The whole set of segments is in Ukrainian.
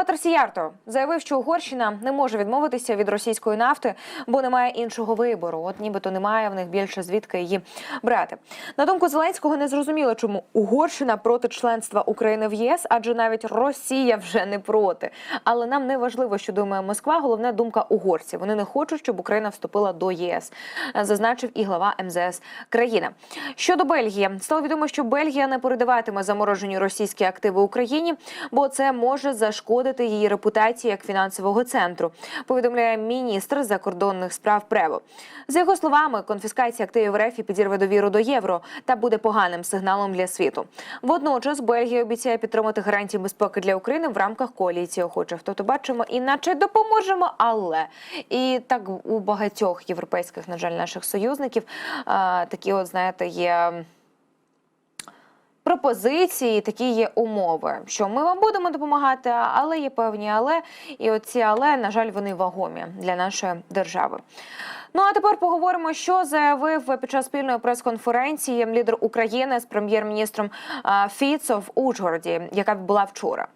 Петр Сіярто заявив, що Угорщина не може відмовитися від російської нафти, бо немає іншого вибору. От нібито немає в них більше звідки її брати. На думку Зеленського, не зрозуміло, чому Угорщина проти членства України в ЄС, адже навіть Росія вже не проти. Але нам не важливо, що думає Москва. Головне думка угорців. Вони не хочуть, щоб Україна вступила до ЄС, зазначив і глава МЗС країни. Щодо Бельгії, стало відомо, що Бельгія не передаватиме заморожені російські активи Україні, бо це може зашкодити її репутації як фінансового центру. Повідомляє міністр закордонних справ Прево. За його словами, конфіскація активів РФ підірве довіру до євро та буде поганим сигналом для світу. Водночас Бельгія обіцяє підтримати гарантії безпеки для України в рамках коаліції охочих. Тобто бачимо, іначе допоможемо, але і так у багатьох європейських, на жаль, наших союзників такі, от знаєте, є пропозиції, такі є умови, що ми вам будемо допомагати, але є певні але, і оці але, на жаль, вони вагомі для нашої держави. Ну а тепер поговоримо, що заявив під час спільної прес-конференції лідер України з прем'єр-міністром Фіцо в Ужгороді, яка була вчора.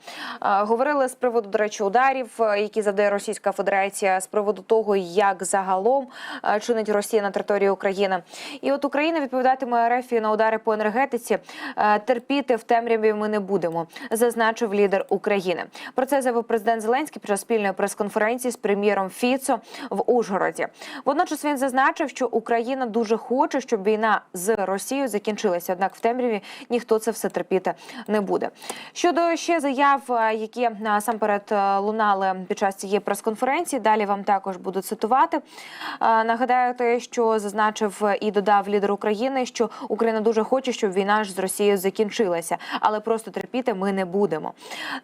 Говорили з приводу, до речі, ударів, е, які завдає Російська Федерація, з приводу того, як загалом е, чинить Росія на території України. І от Україна відповідатиме РФ на удари по енергетиці. Е, Терпіти в темряві ми не будемо, зазначив лідер України. Про це заявив президент Зеленський під час спільної прес-конференції з прем'єром Фіцо в Ужгороді. Водночас він зазначив, що Україна дуже хоче, щоб війна з Росією закінчилася. Однак в темряві ніхто це все терпіти не буде. Щодо ще заяв, е, які насамперед е, лунали під час цієї прес-конференції. Далі вам також буду цитувати. Е, Нагадаю, те, що зазначив і додав лідер України, що Україна дуже хоче, щоб війна ж з Росією закінчилася, але просто терпіти ми не будемо.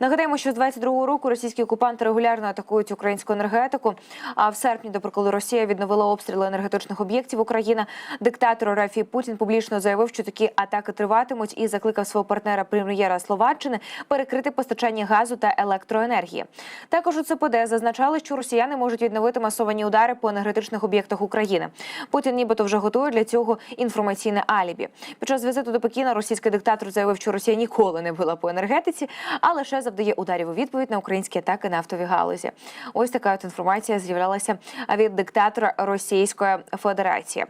Нагадаємо, що з 22-го року російські окупанти регулярно атакують українську енергетику. А в серпні, до прикладу, Росія відновила обстріли енергетичних об'єктів України. Диктатор Рафі Путін публічно заявив, що такі атаки триватимуть, і закликав свого партнера прем'єра Словаччини перекрити постачання газу та електроенергії. Також у ЦПД зазначали, що росіяни можуть відновити масовані удари по енергетичних об'єктах України. Путін, нібито вже готує для цього інформаційне алібі. Під час візиту до Пекіна російський диктатор заявив, що Росія ніколи не била по енергетиці, а лише завдає ударів у відповідь на українські атаки нафтові галузі. Ось така от інформація з'являлася від диктатора Російської Федерації.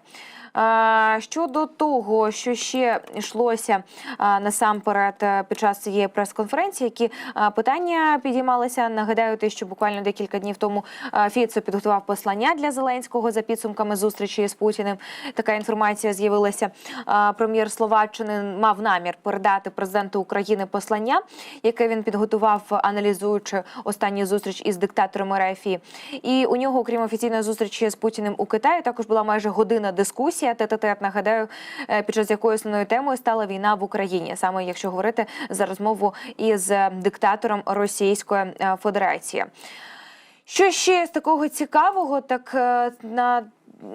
Щодо того, що ще йшлося насамперед е, під час цієї прес-конференції, які питання підіймалися. Нагадаю, те, що буквально декілька днів тому Фіцо підготував послання для Зеленського за підсумками зустрічі з Путіним. Така інформація з'явилася. Прем'єр Словаччини мав намір передати президенту України послання, яке він підготував, аналізуючи останню зустріч із диктатором РФ. І у нього, окрім офіційної зустрічі з Путіним у Китаї, також була майже година дискусія. Тет-а-тет, нагадаю, е, під час якої основною темою стала війна в Україні, саме якщо говорити за розмову із е, диктатором Російської е, Федерації. Що ще з такого цікавого, так на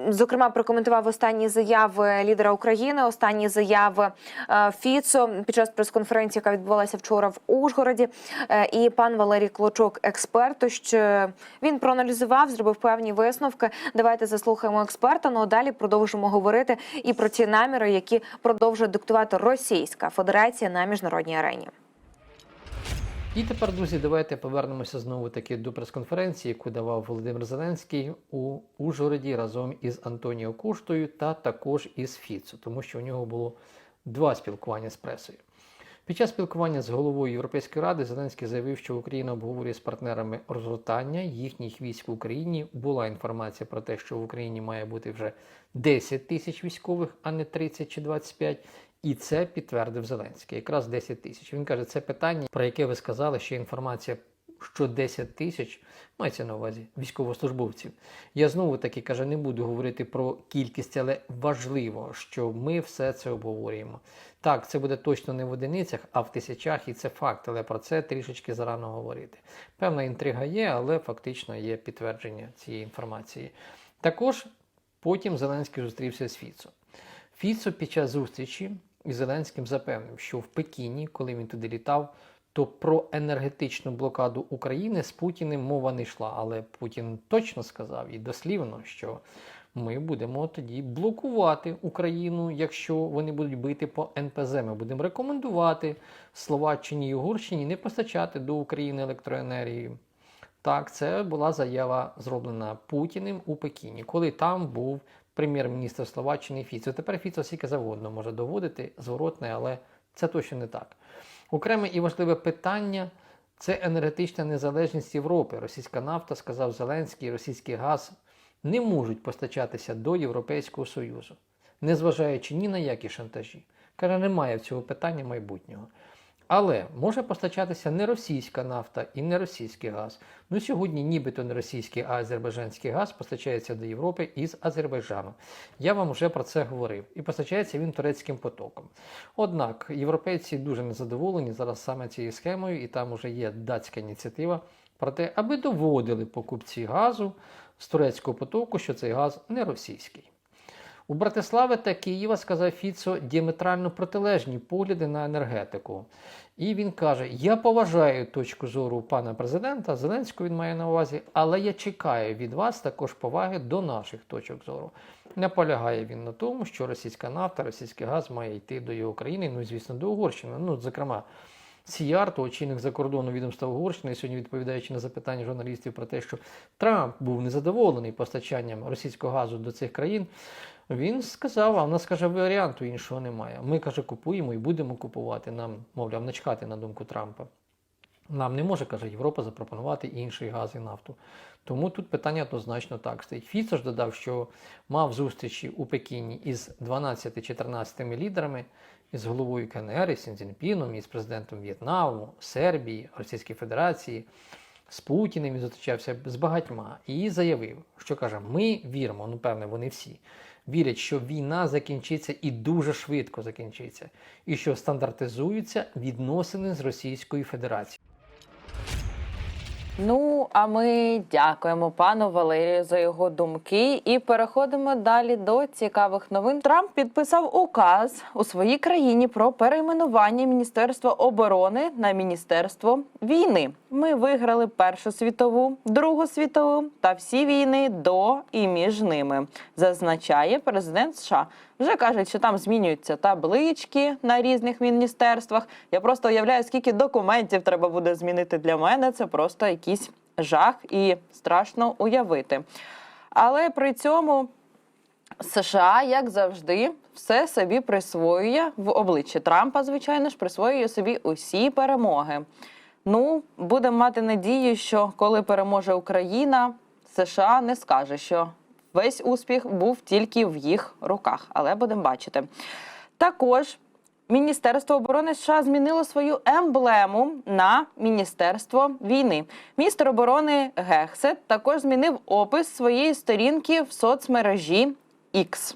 Зокрема, прокоментував останні заяви лідера України, останні заяви е, Фіцо під час прес-конференції, яка відбувалася вчора в Ужгороді. Е, І пан Валерій Клочок, експерт, що він проаналізував, зробив певні висновки. Давайте заслухаємо експерта. Ну а далі продовжимо говорити і про ті наміри, які продовжує диктувати Російська Федерація на міжнародній арені. І тепер, друзі, давайте повернемося знову таки до прес-конференції, яку давав Володимир Зеленський у Ужгороді разом із Антоніо Коштою та також із Фіцо, тому що у нього було два спілкування з пресою. Під час спілкування з головою Європейської ради Зеленський заявив, що Україна обговорює з партнерами розгортання їхніх військ в Україні. Була інформація про те, що в Україні має бути вже 10 тисяч військових, а не 30 чи 25. І це підтвердив Зеленський, якраз 10 тисяч. Він каже, це питання, про яке ви сказали, що інформація, що 10 тисяч мається на увазі військовослужбовців. Я знову таки каже, не буду говорити про кількість, але важливо, що ми все це обговорюємо. Так, це буде точно не в одиницях, а в тисячах, і це факт, але про це трішечки зарано говорити. Певна інтрига є, але фактично є підтвердження цієї інформації. Також потім Зеленський зустрівся з Фіцо. Фіцо під час зустрічі із Зеленським запевнив, що в Пекіні, коли він туди літав, то про енергетичну блокаду України з Путіним мова не йшла. Але Путін точно сказав і дослівно, що ми будемо тоді блокувати Україну, якщо вони будуть бити по НПЗ. Ми будемо рекомендувати Словаччині і Угорщині не постачати до України електроенергію. Так, це була заява зроблена Путіним у Пекіні, коли там був прем'єр-міністр Словаччини Фіцо. Тепер Фіцо скільки завгодно може доводити зворотне, але це точно не так. Окреме і важливе питання це енергетична незалежність Європи. Російська нафта, сказав Зеленський, російський газ не можуть постачатися до Європейського Союзу, незважаючи ні на які шантажі. Каже, немає в цього питання майбутнього. Але може постачатися не російська нафта і не російський газ. Ну сьогодні нібито не російський, а азербайджанський газ постачається до Європи із Азербайджану. Я вам вже про це говорив. І постачається він турецьким потоком. Однак європейці дуже незадоволені зараз саме цією схемою, і там вже є датська ініціатива про те, аби доводили покупці газу з турецького потоку, що цей газ не російський. У Братислави та Києва, сказав Фіцо, діаметрально протилежні погляди на енергетику. І він каже: Я поважаю точку зору пана президента, Зеленського він має на увазі, але я чекаю від вас також поваги до наших точок зору. Наполягає він на тому, що російська нафта, російський газ має йти до його країни, ну і звісно, до Угорщини. Ну, зокрема, Сіярто, очільник закордонного відомства Угорщини, сьогодні відповідаючи на запитання журналістів про те, що Трамп був незадоволений постачанням російського газу до цих країн. Він сказав, а в нас каже, варіанту іншого немає. Ми каже, купуємо і будемо купувати. Нам, мовляв, начкати на думку Трампа. Нам не може, каже, Європа запропонувати інший газ і нафту. Тому тут питання однозначно так стоїть. Фіцо ж додав, що мав зустрічі у Пекіні із 12-14 лідерами, із головою КНР, із Сінцзінпіном, із президентом В'єтнаму, Сербії, Російської Федерації. З Путіним він зустрічався з багатьма і заявив, що каже: ми віримо, ну певне, вони всі вірять, що війна закінчиться і дуже швидко закінчиться, і що стандартизуються відносини з Російською Федерацією. Ну, а ми дякуємо пану Валерію за його думки і переходимо далі до цікавих новин. Трамп підписав указ у своїй країні про перейменування Міністерства оборони на Міністерство війни. Ми виграли Першу світову, Другу світову та всі війни до і між ними, зазначає президент США. Вже кажуть, що там змінюються таблички на різних міністерствах. Я просто уявляю, скільки документів треба буде змінити для мене. Це просто якийсь жах і страшно уявити. Але при цьому США, як завжди, все собі присвоює в обличчі Трампа, звичайно ж, присвоює собі усі перемоги. Ну, будемо мати надію, що коли переможе Україна, США не скаже, що весь успіх був тільки в їх руках, але будемо бачити. Також Міністерство оборони США змінило свою емблему на Міністерство війни. Міністр оборони Гексет також змінив опис своєї сторінки в соцмережі X.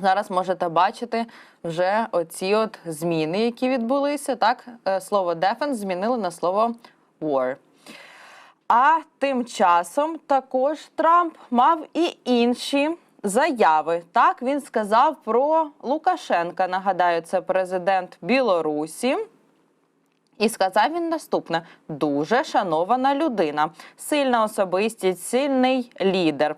Зараз можете бачити вже оці от зміни, які відбулися. Так, Е, слово defense змінили на слово war. А тим часом також Трамп мав і інші заяви. Так він сказав про Лукашенка. Нагадаю, це президент Білорусі. І сказав він наступне: дуже шанована людина, сильна особистість, сильний лідер.